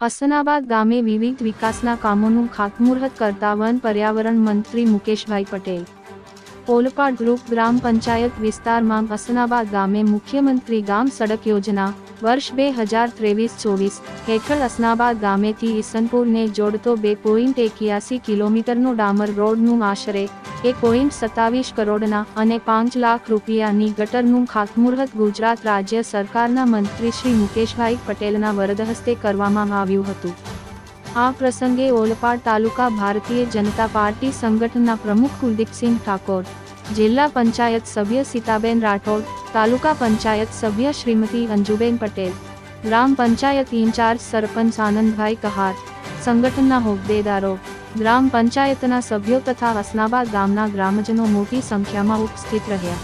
અસનાબાદ ગામે વિવિધ વિકાસના કામોનું ખાતમુહૂર્ત કરતા વન પર્યાવરણ મંત્રી મુકેશભાઈ પટેલ ઓલપાડ ગ્રુપ ગ્રામ પંચાયત વિસ્તારમાં અસનાબાદ ગામે મુખ્યમંત્રી ગામ સડક યોજના, વર્ષ બે હજાર ત્રેવીસ ચોવીસ, હેઠળ અસનાબાદ ગામેથી ઈસનપુરને જોડતો બે પોઈન્ટ એક્યાસી કિલોમીટરનો ડામર રોડનું આશરે એક પોઈન્ટ સત્તાવીસ કરોડના અને પાંચ લાખ રૂપિયાની ગટરનું ખાતમુહૂર્ત ગુજરાત રાજ્ય સરકારના મંત્રી શ્રી મુકેશભાઈ પટેલના વરદ હસ્તે કરવામાં આવ્યું હતું. આ પ્રસંગે ઓલપાડ તાલુકા ભારતીય જનતા પાર્ટી સંગઠનના પ્રમુખ કુલદીપસિંહ ઠાકોર, જિલ્લા પંચાયત સભ્ય સીતાબેન રાઠોડ, તાલુકા પંચાયત સભ્ય શ્રીમતી અંજુબેન પટેલ, ગ્રામ પંચાયત ઇન્ચાર્જ સરપંચ આનંદભાઈ કહાર, સંગઠનના હોદ્દેદારો, ગ્રામ પંચાયતના સભ્યો તથા હસનાબાદ ગામના ગ્રામજનો મોટી સંખ્યામાં ઉપસ્થિત રહ્યા.